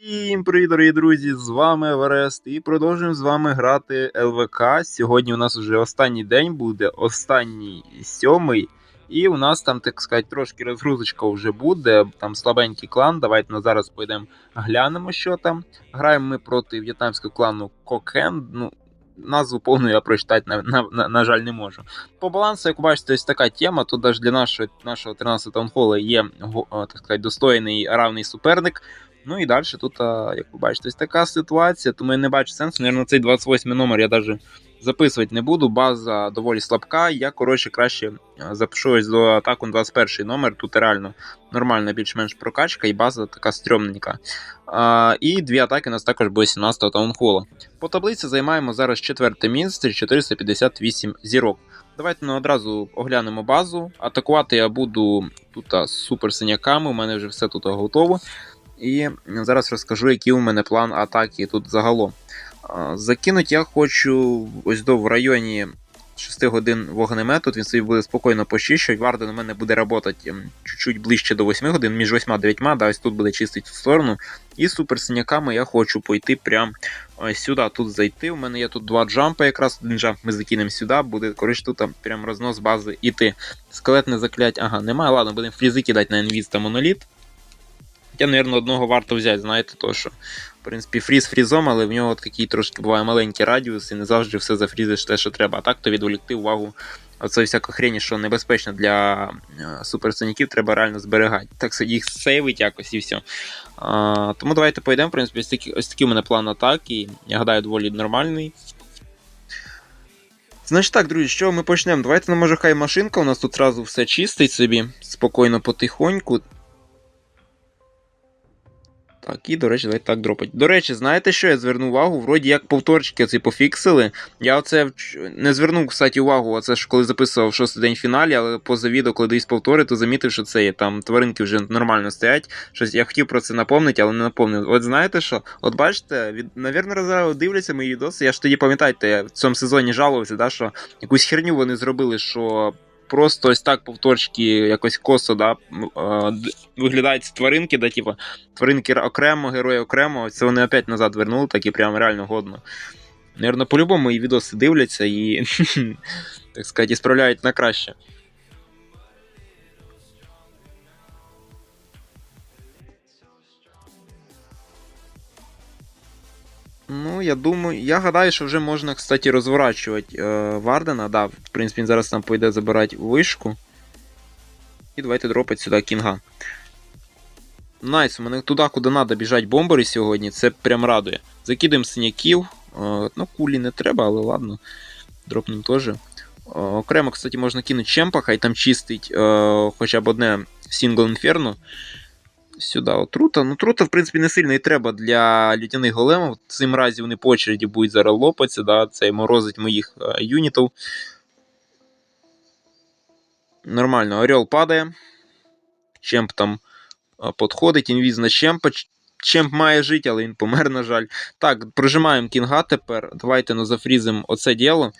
Всім привіт, дорогі друзі! З вами Еверест і продовжуємо з вами грати ЛВК. Сьогодні у нас вже останній день буде, останній сьомий. І у нас там, так сказати, трошки розгрузочка вже буде. Там слабенький клан. Давайте на зараз пойдемо глянемо, що там. Граємо ми проти в'єтнамського клану Кокен. Ну, назву повну я прочитати, на, на, на, на жаль, не можу. По балансу, як бачите, ось така тема. Тут навіть для нашого нашого 13 таунхола є так сказати, достойний равний суперник. Ну і далі тут, як ви бачите, ось така ситуація, тому я не бачу сенсу. Наверно, цей 28 номер я навіть записувати не буду. База доволі слабка. Я, коротше, краще запишу ось до атаку на 21 номер. Тут реально нормальна більш-менш прокачка, і база така стрьомненька. А, І дві атаки у нас також буде 17-го таунхола. По таблиці займаємо зараз четверте місце, 458 зірок. Давайте ну, одразу оглянемо базу. Атакувати я буду тут з супер синяками. У мене вже все тут готово. І зараз розкажу, який у мене план атаки тут загалом. Закинуть я хочу ось до в районі 6 годин вогнемет. Тут він собі буде спокійно почищувати. Варден у мене буде працювати чуть-чуть ближче до 8 годин, між 8 і 9, да, ось тут буде чистити в сторону. І суперсиняками я хочу пойти прямо сюди, тут зайти. У мене є тут два джампи, якраз один джамп ми закинемо сюди, буде коротше тут прям рознос бази іти. Скелетне заклять, ага, немає. Ладно, будемо фрізи кидати на інвіз та моноліт. Я, мабуть, одного варто взяти, знаєте, то що. В принципі, фріз фрізом, але в нього такий трошки буває маленький радіус і не завжди все зафрізиш те, що треба. А так то відволікти увагу. Оце всяка хрень, що небезпечно для е, суперсоніків, треба реально зберігати. Так їх сейвить якось і все. А, Тому давайте пойдемо. В принципі, ось такий, ось такий у мене план атаки. Я гадаю, доволі нормальний. Значить так, друзі, що ми почнемо? Давайте, ну, може, хай машинка. У нас тут одразу все чистить собі, спокійно, потихоньку. Так, і, до речі, давайте так дропать. До речі, знаєте, що я звернув увагу? Вроді як повторчики оці пофіксили. Я оце не звернув, кстати, увагу, оце ж коли записував шостий день фіналі, але поза відео, коли десь повтори, то замітив, що це є. Там тваринки вже нормально стоять. Щось я хотів про це напомнити, але не напомнив. От знаєте що? От бачите, від, навірно, дивляться мої відоси. Я ж тоді пам'ятаєте, я в цьому сезоні жалувався, да, що якусь херню вони зробили, що просто ось так повторчки якось косо да, виглядають з тваринки, да, типу, тваринки окремо, герої окремо. Це вони опять назад вернули, так і прям реально годно. Наверно, по-любому і відоси дивляться і, так сказати, справляють на краще. Ну, я думаю, я гадаю, що вже можна, кстати, розворачувати е, Вардена. Да, в принципі, він зараз там пойде забирати вишку. І давайте дропати сюди кінга. Найс, у мене туди, куди треба біжать бомбери сьогодні, це прям радує. Закидаємо синяків. Е, ну, кулі не треба, але ладно. Дропнемо теж. Е, окремо, кстати, можна кинути чемпа, хай там чистить е, хоча б одне Сінгл Інферно сюди отрута. Ну, трута, в принципі, не сильно і треба для лютяних големів. В цим разі вони по очереді будуть зараз лопатися, да, це морозить моїх е, юнітів. Нормально, Орел падає. Чемп там а, підходить, інвіз на Чемпа. Чемп має жити, але він помер, на жаль. Так, прожимаємо кінга тепер. Давайте ну, зафрізимо оце діло.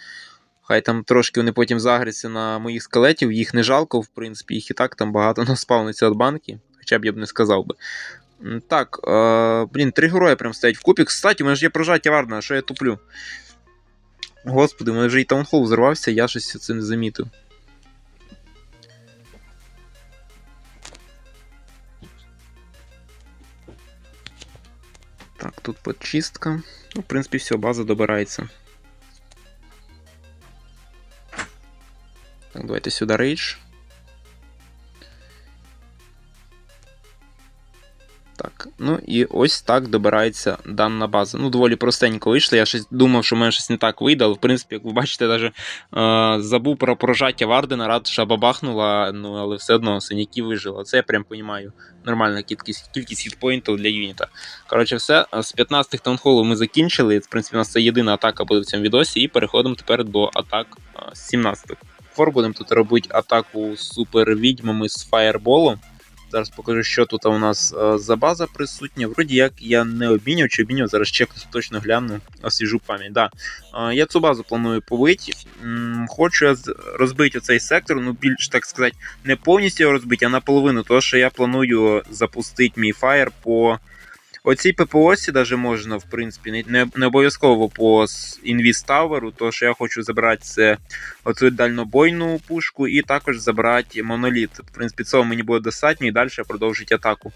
Хай там трошки вони потім загряться на моїх скелетів, їх не жалко, в принципі, їх і так там багато наспавниться від банки хоча б я б не сказав би. Так, е, блін, три герої прям стоять в купі. Кстати, у мене ж є прожаття варна, що я туплю. Господи, у мене вже і таунхол взорвався, я щось це не замітив. Так, тут подчистка. Ну, в принципі, все, база добирається. Так, давайте сюди рейдж. Так, ну і ось так добирається дана база. Ну, доволі простенько вийшло. Я щось думав, що в мене щось не так вийде, але в принципі, як ви бачите, навіть е, забув про прожаття Вардена, що бабахнула, ну, але все одно синяки вижили. Це я прям розумію. Нормальна кількість кількість хітпоінтів для юніта. Коротше, все, з 15-х таунхолів ми закінчили. В принципі, у нас це єдина атака буде в цьому відосі, і переходимо тепер до атак з 17 Фор будемо тут робити атаку супер відьмами з фаєрболом. Зараз покажу, що тут у нас е, за база присутня. Вроді як я не обмінював чи обмінював, зараз чекну, точно гляну, освіжу пам'ять. Да. Е, я цю базу планую побити. Хочу розбити цей сектор, ну більш так сказати, не повністю його розбити, а наполовину, тому що я планую запустити мій фаєр по Оцій ППОсі даже можна, в принципі, не, не, обов'язково по інвіставеру, то що я хочу забрати це оцю дальнобойну пушку і також забрати моноліт. В принципі, цього мені буде достатньо і далі продовжити атаку.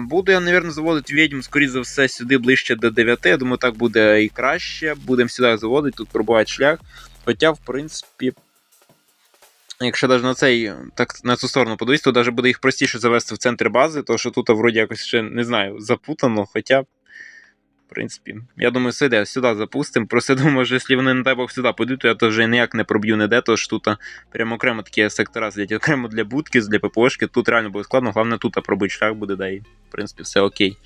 Буду я, мабуть, заводити відьм, скоріше за все, сюди ближче до 9. Я думаю, так буде і краще. Будемо сюди заводити, тут пробувати шлях. Хоча, в принципі, Якщо навіть на цей, так на цю сторону подивись, то навіть буде їх простіше завести в центр бази, тому що тут вроді якось ще не знаю, запутано, хоча, в принципі, я думаю, сюди, сюди запустимо. Просто думаю, що якщо вони, не дай Бог, сюди підуть, то я то вже ніяк не проб'ю ніде, то ж тут прямо окремо такі сектора сидять, окремо для будки, для ППОшки, тут реально буде складно, головне тут пробити шлях буде, да, і, в принципі, все окей.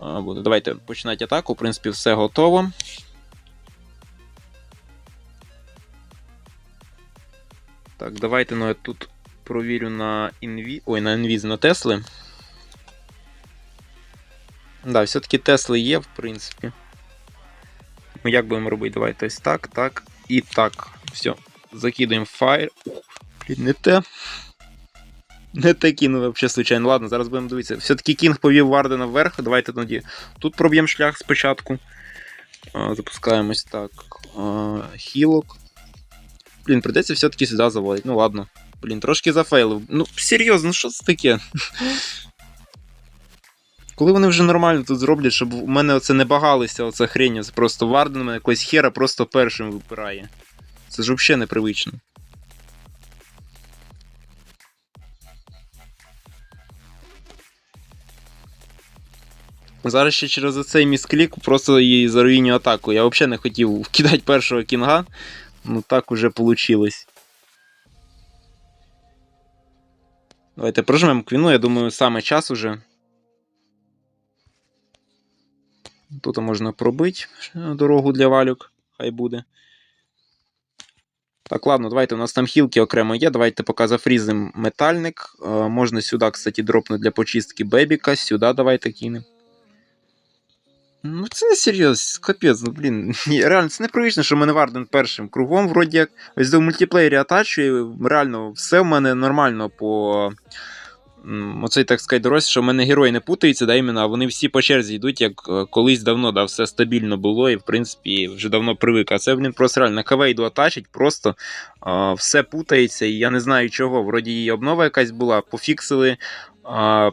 Буде. Давайте починати атаку, в принципі, все готово. Так, давайте ну, я тут провірю на інві. Ой, на інвіз на Тесли. Да, все-таки Тесли є, в принципі. Ну, як будемо робити? Давайте ось так, так і так. Все. Закидуємо фаєр. Блін, не те. Не те кинув, взагалі, случайно. Ладно, зараз будемо дивитися. Все-таки Кінг повів Вардена вверх. Давайте тоді. Тут проб'ємо шлях спочатку. Запускаємось так. Хілок. Блін, придеться все-таки сюди заводити. Ну ладно. Блін, трошки зафейлив. Ну, серйозно, що це таке? Коли вони вже нормально тут зроблять, щоб у мене оце не багалося, оце хрень, просто Варден мене якось хера просто першим випирає. Це ж взагалі непривично. Зараз ще через оцей місклік просто її заруїню атаку. Я взагалі не хотів вкидати першого кінга. Ну так уже получилось. Давайте прожмемо квіну, я думаю, саме час уже. Тут можна пробити дорогу для валюк, хай буде. Так, ладно, давайте у нас там хілки окремо є. Давайте поки зафрізимо метальник. Е, можна сюди, кстати, дропнути для почистки бебіка. Сюди давайте кинемо. Ну, це не серйозно, капець, ну блін. Реально, це непривично, що мене Варден першим кругом, вроді як ось до мультиплеєрі атачує. Реально, все в мене нормально по оцей, так сказати, дорозі, що в мене герої не путаються, да, іменно, а вони всі по черзі йдуть, як е, колись давно, да, все стабільно було, і в принципі вже давно привик. А це блін, просто реально на КВ йду атачить, просто а, все путається, і я не знаю чого. Вроді її обнова якась була, пофіксили. А,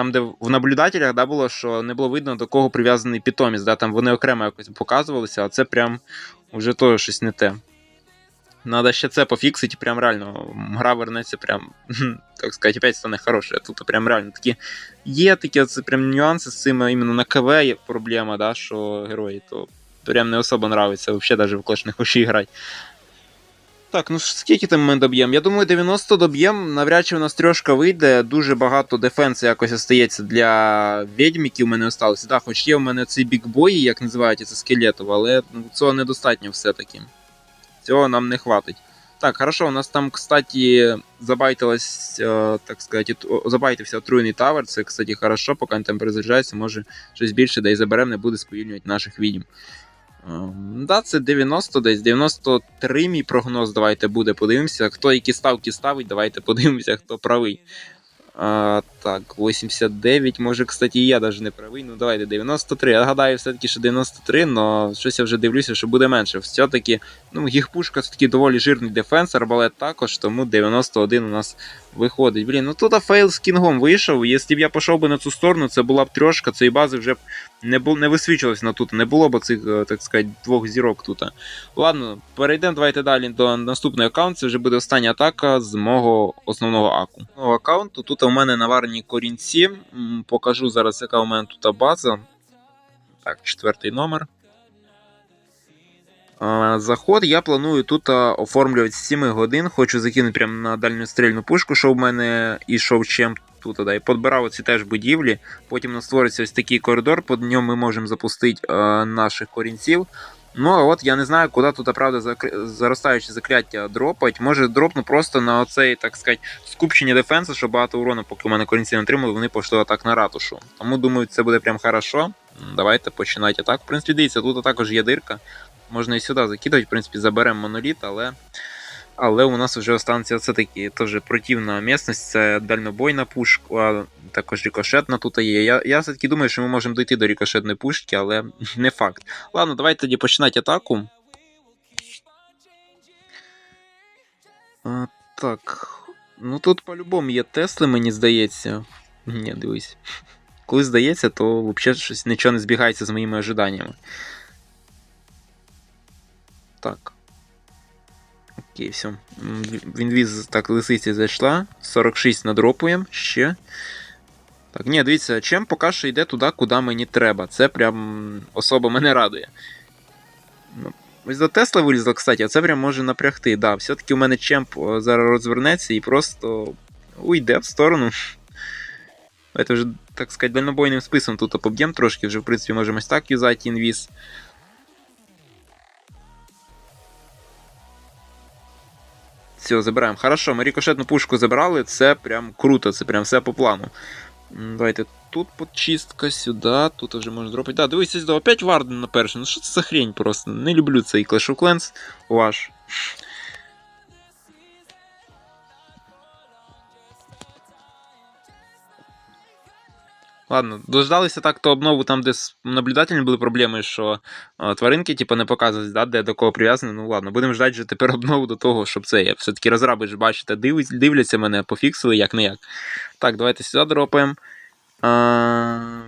там, де в наблюдателях да, було, що не було видно, до кого прив'язаний питомець. Да, Там вони окремо якось показувалися, а це прям вже то щось не те. Надо ще це пофіксити, прям реально гра вернеться, прям, так сказати, опять стане хороше. Тут прям реально такі є такі це прям нюанси з цим іменно на КВ є проблема, да, що герої, то прям не особо нравиться, взагалі навіть в не хочу грати. Так, ну скільки там ми доб'ємо? Я думаю, 90 доб'ємо. Навряд чи у нас трьошка вийде. Дуже багато дефенсу якось остається для відьм, які у мене осталися. Так, хоч є у мене ці бікбої, як називають це скелетов, але ну, цього недостатньо все-таки. Цього нам не хватить. Так, хорошо, у нас там, кстати, забайтилось, э, так сказать, забайтився отруєний тавер. Це, кстати, хорошо, поки він там перезаряджається, може щось більше, да і заберемо, не буде сповільнювати наших відьм. Ем, да, це 90 десь, 93 мій прогноз. Давайте буде, подивимося. Хто які ставки ставить, давайте подивимося, хто правий. А, Так, 89, може, кстати, і я навіть не правий. Ну, давайте 93. Я гадаю, все-таки, що 93, але щось я вже дивлюся, що буде менше. Все-таки, ну, гігпушка це такий доволі жирний дефенс, арбалет також, тому 91 у нас виходить. Блін, ну тут фейл з кінгом вийшов. Якщо б я пішов би на цю сторону, це була б трьошка, цієї бази вже не бу... не висвічувалось на тут, не було б цих, е, так сказати, двох зірок тут. Ладно, перейдемо давайте далі до наступного аккаунту. Це вже буде остання атака з мого основного аку. Нового аккаунту. Тут у мене наварені корінці. Покажу зараз, яка у мене тут база. Так, четвертий номер. Заход я планую тут оформлювати 7 годин. Хочу закинути прямо на дальню стрільну пушку, що в мене і шовчем тут. Да, І подбирав ці теж будівлі. Потім у нас створиться ось такий коридор, по ньому ми можемо запустити а, наших корінців. Ну, а от я не знаю, куди тут, правда, заростаюче закляття дропать. Може дропну просто на оцей, так сказати, скупчення дефенсу, що багато урону, поки у мене корінці не отримали, вони пішли так на ратушу. Тому думаю, це буде прям хорошо. Давайте починати атаку. В принципі, дивіться, тут також є дирка. Можна і сюди закидати, в принципі, заберемо моноліт, але Але у нас вже останеться це таки теж противна місцевість, це дальнобойна пушка, також рікошетна тут є. Я я все-таки думаю, що ми можемо дойти до рікошетної пушки, але не факт. Ладно, давайте тоді починати атаку. А, Так. Ну тут по-любому є Тесли, мені здається. Ні, дивись. Коли здається, то взагалі щось нічого не збігається з моїми ожиданнями. Так. Окей, все. Вінвіз, так, лисиці зайшла. 46 надропуємо ще. Так, ні, дивіться, чим поки що йде туди, куди мені треба. Це прям особо мене радує. Ну, Ось до Тесла вилізла, кстати, а це прям може напрягти. Да, Все-таки у мене чемп зараз розвернеться і просто уйде в сторону. Давайте вже, так сказати, дальнобойним списом тут поб'ємо трошки, вже в принципі можемо ось так юзати інвіз. Все, забираємо. Хорошо, ми рікошетну пушку забрали, це прям круто, це прям все по плану. Давайте тут подчистка, сюди, тут вже можна дропати. Да, дивись, опять Варден на першому. Ну що це за хрень просто? Не люблю цей Clash of Clans ваш. Ладно, дождалися так то обнову там, де з наблюдателями були проблеми, що а, тваринки типу, не показують, да, де до кого прив'язані. Ну ладно, будемо ждати вже тепер обнову до того, щоб це. Я все-таки розраби ж бачите, див, дивляться мене, пофіксили, як не як. Так, давайте сюди дропаємо. А...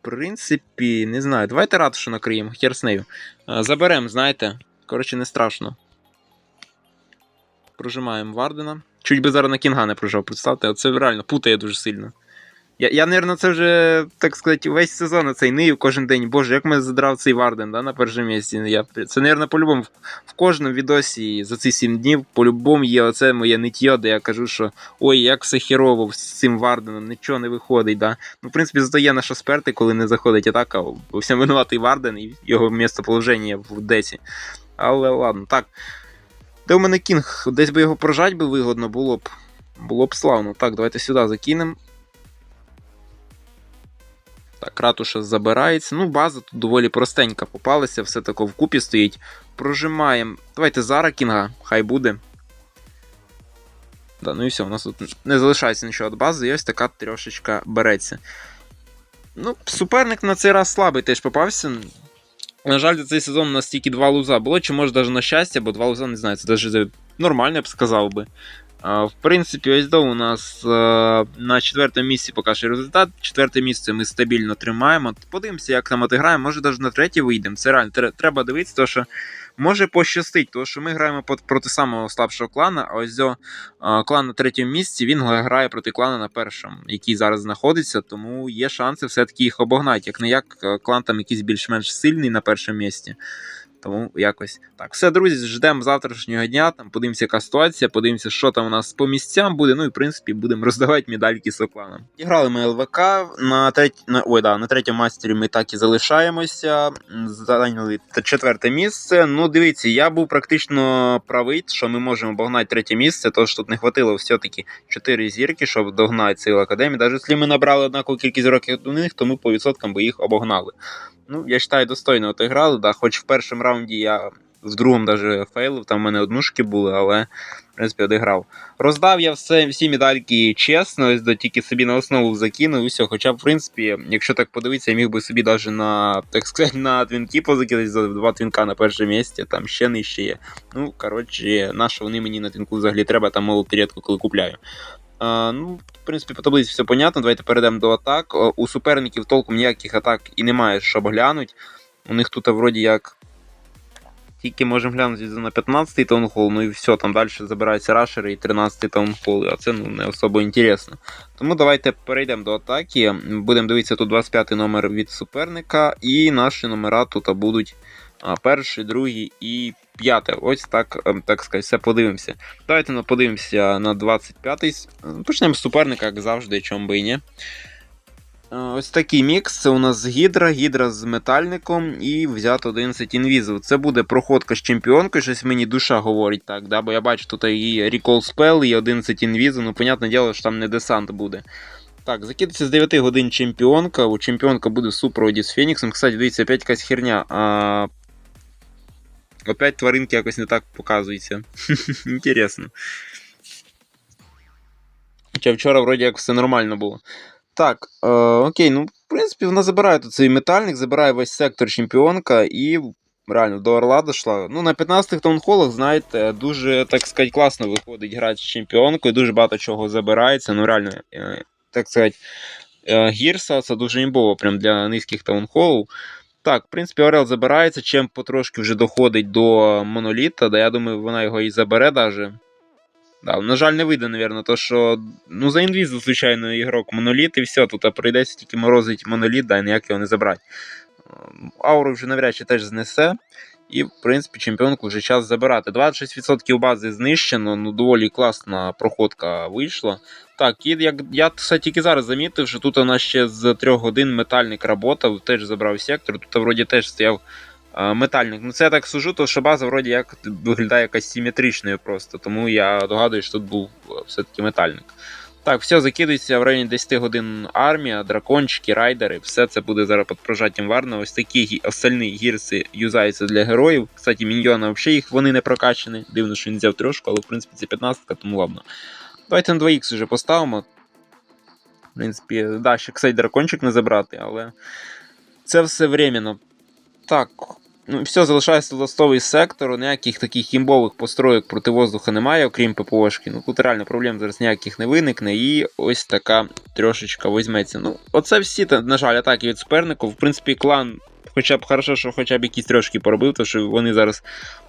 В принципі, не знаю. Давайте ратушу накриємо, хер з нею. Заберемо, знаєте. Коротше, не страшно. Прожимаємо Вардена. Чуть би зараз на Кінга не прожав, представте, це реально путає дуже сильно. Я, я мабуть, це вже, так сказати, весь сезон цей нию кожен день. Боже, як мене задрав цей Варден да, на першому місці. Я, Це, мабуть, по-любому в, кожному відосі за ці 7 днів по-любому є оце моє ниття, де я кажу, що ой, як все херово з цим Варденом, нічого не виходить. Да? Ну, В принципі, зато є наша сперти, коли не заходить атака, бо всім винуватий Варден і його місцеположення в Десі. Але ладно, так. Де у мене кінг? Десь би його прожать би вигодно було б. Було б славно. Так, давайте сюди закинемо. Так, ратуша забирається. Ну, база тут доволі простенька попалася, все тако вкупі стоїть. Прожимаємо. Давайте зараз кінга, хай буде. Да, ну і все, у нас тут не залишається нічого від бази, і ось така трошечка береться. Ну, суперник на цей раз слабий теж попався. На жаль, за цей сезон у нас тільки два луза було, чи може навіть на щастя, бо два луза не знаю, це навіть нормально, я б сказав би. В принципі, ось до у нас на четвертому місці поки що результат. Четверте місце ми стабільно тримаємо. Подивимося, як там отиграємо. Може навіть на третє вийдемо. Це реально треба дивитися, тому що може пощастить, тому що ми граємо проти самого слабшого клана, а ось до клан на третьому місці він грає проти клана на першому, який зараз знаходиться, тому є шанси все-таки їх обогнати. Як не як клан там якийсь більш-менш сильний на першому місці. Тому якось так. Все, друзі, ждемо завтрашнього дня. Там подивимося, яка ситуація, подивимося, що там у нас по місцям буде. Ну і в принципі будемо роздавати медальки сокланам. Іграли ми ЛВК на треть... на... Ой, да, на третьому мастері ми так і залишаємося. Зайняли четверте місце. Ну, дивіться, я був практично правий, що ми можемо обогнати третє місце, тож тут не хватило все-таки 4 зірки, щоб догнати силу академії. Навіть якщо ми набрали однакову кількість років до них, то ми по відсоткам би їх обогнали. Ну, я вважаю, достойно отіграли. Да, Хоч в першому раунді я в другому даже фейлив, там в мене однушки були, але в принципі одіграв. Роздав я все, всі медальки чесно, ось тільки собі на основу закинув і все. Хоча, в принципі, якщо так подивитися, я міг би собі навіть на так сказати, на твінки позакидати за два твінка на перше місце, там ще нижче є. Ну, коротше, на вони мені на твінку взагалі треба, там мовити рідко коли купляю. А, ну, В принципі, по таблиці все понятно. Давайте перейдемо до атак. У суперників толком ніяких атак і немає, щоб глянути. У них тут вроді як. Тільки можемо глянути на 15-й таунхол, ну і все, там далі забираються рашери і 13-й таунхол, а це ну, не особо інтересно. Тому давайте перейдемо до атаки. Будемо дивитися тут 25-й номер від суперника, і наші номера тут будуть перший, другий і п'яте. Ось так ем, так сказати, все подивимося. Давайте ну, подивимося на 25-й. Почнемо з суперника, як завжди, чому би ні. Ось такий мікс. Це у нас гідра, гідра з метальником і взято 11 інвізів. Це буде проходка з чемпіонкою, щось мені душа говорить так, да? бо я бачу, тут і Recall Spell, і 11 інвізів, ну, понятне діло, що там не десант буде. Так, закидується з 9 годин чемпіонка. У чемпіонка буде в супроводі з Феніксом. Кстати, дивіться, опять якась херня. А, Опять тваринки якось не так показуються. Інтересно. Хоча вчора вроді як все нормально було. Так, е, окей, ну, в принципі, вона забирає тут цей метальник, забирає весь сектор чемпіонка і реально до Орла дошла. Ну, на 15-х таунхолах, знаєте, дуже, так сказати, класно виходить грати з чемпіонкою, дуже багато чого забирається. Ну, реально, е, так сказати, е, Гірса це дуже імбово прям для низьких таунхолів. Так, в принципі, Орел забирається, чим потрошки вже доходить до моноліта, да я думаю, вона його і забере даже. Да, на жаль, не вийде, напевно, то що ну, за інвізу, звичайно, ігрок моноліт і все, тут прийдеться тільки морозить моноліт, да, і ніяк його не забрати. Ауру вже навряд чи теж знесе. І, в принципі, чемпіонку вже час забирати. 26% бази знищено, ну доволі класна проходка вийшла. Так, і як я кстати, тільки зараз замітив, що тут у нас ще з 3 годин метальник работав, теж забрав сектор. Тут вроді теж стояв а, метальник. Ну це я так сужу, то що база вроді як виглядає якась симетричною просто. Тому я догадую, що тут був все-таки метальник. Так, все закидується в районі 10 годин армія, дракончики, райдери, все це буде зараз під прожаттям Варна. Ось такі остальні гірси юзаються для героїв. Кстати, міньйона взагалі їх вони не прокачані. Дивно, що він взяв трошку, але в принципі це 15-ка, тому ладно. Давайте на 2х вже поставимо. В принципі, да, ще кстати, дракончик не забрати, але це все временно. Так, Ну, все, залишається ластовий сектор, ніяких таких імбових построєк проти воздуха немає, окрім ППОшки. Ну тут реально проблем зараз ніяких не виникне. І ось така трошечка візьметься. Ну, оце всі, на жаль, атаки від супернику. В принципі, клан, хоча б хорошо, що хоча б якісь трошки поробив, тому що вони зараз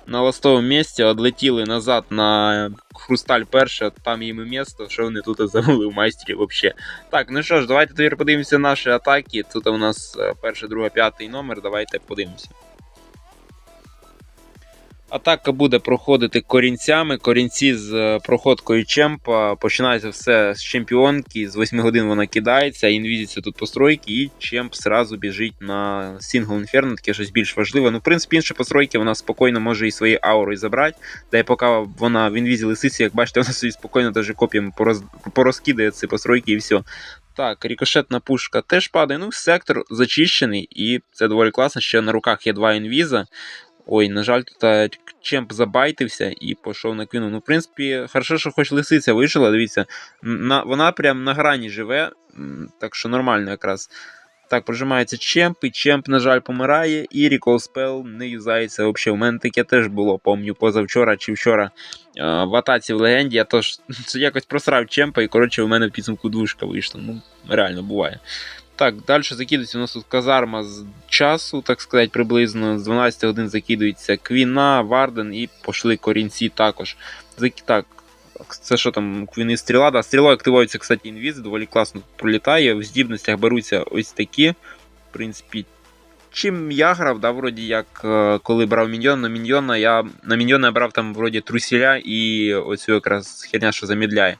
на ластовому місці відлетіли назад на хрусталь перше, там їм і місто, що вони тут забули в майстрі взагалі. Так, ну що ж, давайте тепер подивимося наші атаки. Тут у нас е, перший, другий, п'ятий номер. Давайте подивимося. Атака буде проходити корінцями. Корінці з е, проходкою чемпа. Починається все з чемпіонки. З 8 годин вона кидається, інвізиться тут постройки, і чемп зразу біжить на Сінгл Інферно, таке щось більш важливе. Ну, в принципі, інші постройки вона спокійно може і свої аури забрати. Та й поки вона в інвізі лисиці, як бачите, вона собі спокійно даже копіями пороз... порозкидає ці постройки і все. Так, рікошетна пушка теж падає. Ну, сектор зачищений, і це доволі класно. Ще на руках є два інвіза. Ой, на жаль, тут чемп забайтився і пішов на квіну. Ну, в принципі, хорошо, що хоч лисиця вийшла, дивіться, на, вона прям на грані живе, так що нормально якраз. Так, прожимається чемп, і чемп, на жаль, помирає, і Recall Spell не юзається взагалі. У мене таке теж було, помню, позавчора чи вчора в атаці в легенді. Я тож якось просрав чемпа, і коротше, у мене в підсумку двушка вийшла. Ну, реально буває. Так, далі закидується у нас тут казарма з часу, так сказати, приблизно. З 12 годин закидується Квіна, Варден і пошли корінці також. Так, це що там, Квіни стріла? Да, Стрілою активується, кстати, інвіз, доволі класно пролітає. В здібностях беруться ось такі. В принципі, чим я грав, да, вроді як е, коли брав міньйон, на міньйона я на міньйона я брав там вроді трусіля і оцю якраз херня, що замідляє.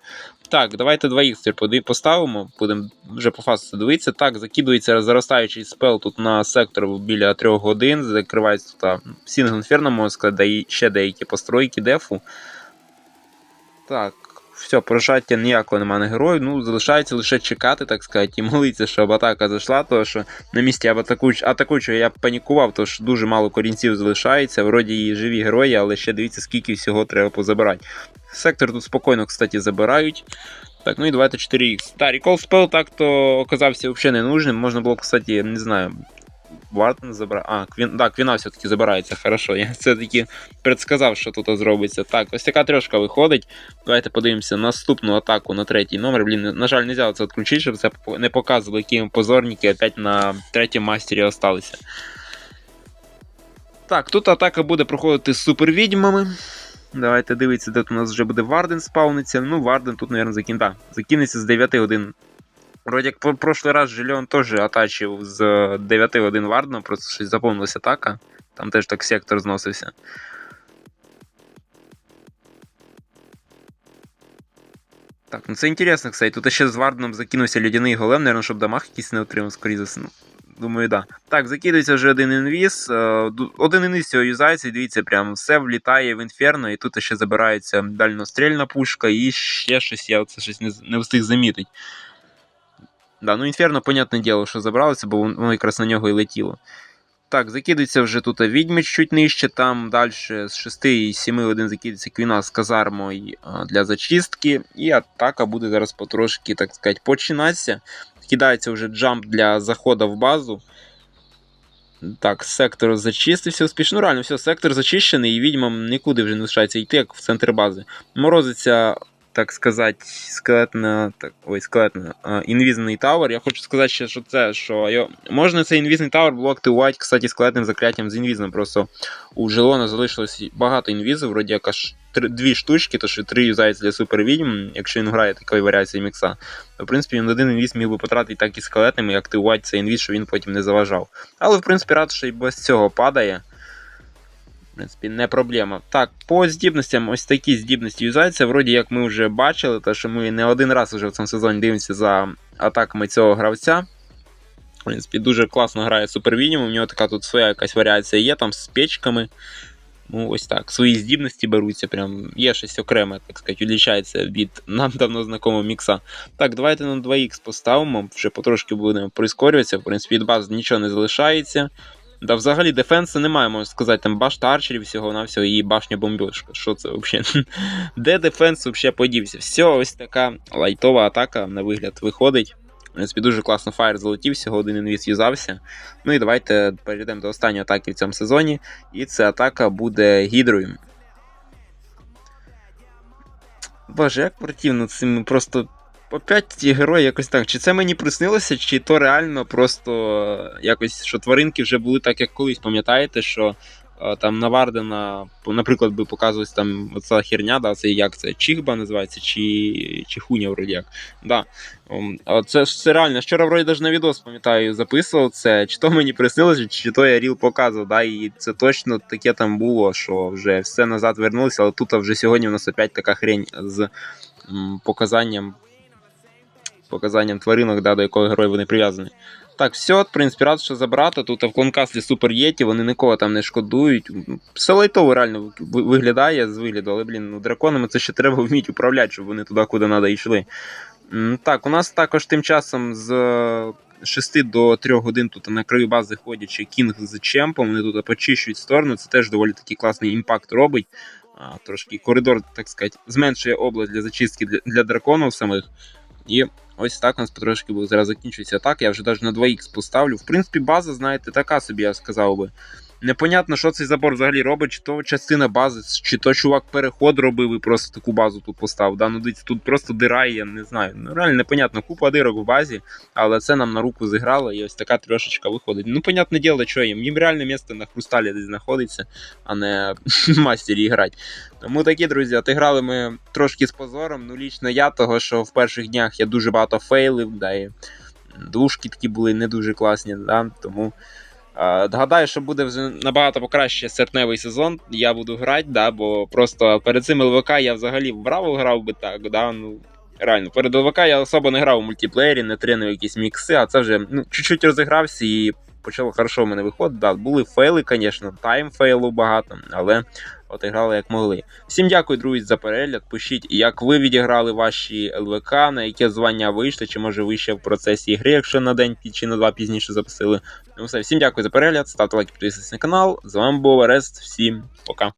Так, давайте 2х поставимо, будемо вже по фасу дивитися. Так, закидується заростаючий спел тут на сектор біля 3 годин, закривається тут Сінгл Інферно, можна сказати, ще деякі постройки дефу. Так, все, прожаття ніякого немає на героїв. Ну, залишається лише чекати, так сказати, і молитися, щоб атака зайшла, тому що на місці атакуючого я панікував, тому що дуже мало корінців залишається. Вроді і живі герої, але ще дивіться, скільки всього треба позабирати. Сектор тут спокійно, кстати, забирають. Так, ну і давайте 4х. Так, Recall Spell так-то оказався взагалі не нужним. Можна було, кстати, не знаю, Вартон забрав. А, Квін... да, Квіна все-таки забирається, хорошо. Я все-таки предсказав, що тут зробиться. Так, ось така трьошка виходить. Давайте подивимося наступну атаку на третій номер. Блін, на жаль, не взяв це відключити, щоб це не показувало, які позорники опять на третьому мастері осталися. Так, тут атака буде проходити з супервідьмами. Давайте дивитися, де тут у нас вже буде Варден спавниться. Ну, Варден тут, мабуть, закин... да, закинеться з 9 годин. Вроді як в прошлий раз Жиліон теж атачив з 9 годин Вардена, просто щось заповнилася атака. Там теж так сектор зносився. Так, ну це інтересно, кстати. Тут ще з Варденом закинувся лідяний голем, мабуть, щоб дамаг якийсь не отримав, скоріше за ну, Думаю, да. Так, закидується вже один інвіз. Е, один інвіз цього юзається, дивіться, прям все влітає в інферно, і тут ще забирається дальнострільна пушка, і ще щось я це щось не, встиг замітити. Да, ну інферно, понятне діло, що забралося, бо воно якраз на нього і летіло. Так, закидується вже тут відьми чуть нижче, там далі з 6 і 7 один закидується квіна з казармою для зачистки. І атака буде зараз потрошки, так сказати, починатися. Кидається вже джамп для заходу в базу. Так, сектор зачистився успішно. Ну, реально, все, сектор зачищений, і відьмам нікуди вже не лишається йти, як в центр бази. Морозиться, так сказати, скелетна. Так, ой, скелетна. Інвізний тавер. Я хочу сказати ще, що це, що його, можна цей інвізний тавер було активувати, кстати, скелетним закляттям з інвізом. Просто у Желона залишилось багато інвізів, вроді як аж три, дві штучки, то що три юзаються для супервідьм, якщо він грає такої варіації мікса. То, в принципі, він один інвіз міг би потратити так і скелетним і активувати цей інвіз, щоб він потім не заважав. Але, в принципі, рад, що і без цього падає. Принципі, не проблема. Так, по здібностям, ось такі здібності юзаються. Вроді як ми вже бачили, те, що ми не один раз вже в цьому сезоні дивимося за атаками цього гравця. В принципі, дуже класно грає супервінім, у нього така тут своя якась варіація є, там з печками. Ну, ось так. Свої здібності беруться, прям є щось окреме, так сказати, відлічається від нам давно знакомого мікса. Так, давайте на 2х поставимо, вже потрошки будемо прискорюватися. В принципі, від баз нічого не залишається. Да, взагалі дефенсу немає, можна сказати, там башта арчерів всього на всього і башня бомбьошка. Що це взагалі? Де дефенс взагалі подівся? Все, ось така лайтова атака на вигляд виходить. В принципі, дуже класно фаєр залетів, всього один інвіз юзався. Ну і давайте перейдемо до останньої атаки в цьому сезоні. І ця атака буде гідрою. Боже, як противно цим просто. Опять ті герої якось так. Чи це мені приснилося, чи то реально просто якось, що тваринки вже були так, як колись, пам'ятаєте, що е, там на Вардена, наприклад, би показувалась там оця херня, да, це як це, Чігба називається, чи, чи хуня вроді як. Да. Це це реально. Вчора вроді навіть на відос, пам'ятаю, записував це. Чи то мені приснилося, чи то я ріл показував, да, і це точно таке там було, що вже все назад вернулося, але тут вже сьогодні у нас опять така хрень з показанням показанням тваринок, да, до якого герой вони прив'язані. Так, все, в принципі, рад, що забрати. Тут в клонкасті Супер Єті, вони нікого там не шкодують. Все лайтово реально виглядає з вигляду, але, блін, ну драконами це ще треба вміти управляти, щоб вони туди, куди треба, йшли. Так, у нас також тим часом з е, 6 до 3 годин тут на краю бази ходячи Кінг з Чемпом, вони тут почищують сторону, це теж доволі такий класний імпакт робить. Трошки коридор, так сказати, зменшує область для зачистки для, для драконів самих. І ось так у нас потрошки буде зараз закінчується так. Я вже навіть на 2х поставлю. В принципі, база, знаєте, така собі, я сказав би. Непонятно, що цей забор взагалі робить, чи то частина бази, чи то чувак переход робив і просто таку базу тут поставив. Да? Ну, дивіться, тут просто дира, я не знаю. Ну, реально непонятно, купа дирок в базі, але це нам на руку зіграло, і ось така трошечка виходить. Ну, понятне діло, що їм. Їм реальне місце на хрусталі десь знаходиться, а не мастері грати. Тому такі, друзі, отиграли ми трошки з позором. Ну, лічно я, того, що в перших днях я дуже багато фейлив, да, і душки такі були не дуже класні, да, тому. Гадаю, що буде набагато покраще серпневий сезон. Я буду грати, да, бо просто перед цим ЛВК я взагалі в Браво грав би так. Да, ну, реально, перед ЛВК я особо не грав у мультиплеєрі, не тренив якісь мікси, а це вже ну, чуть-чуть розігрався і почало хорошо в мене виходити. Да, були фейли, звісно, тайм фейлу багато, але от грали як могли. Всім дякую, друзі, за перегляд. Пишіть, як ви відіграли ваші ЛВК, на яке звання вийшли, чи може ви ще в процесі гри, якщо на день чи на два пізніше записали. Ну все, всім дякую за перегляд, ставте лайк, підписуйтесь на канал. З вами був Арест, всім пока.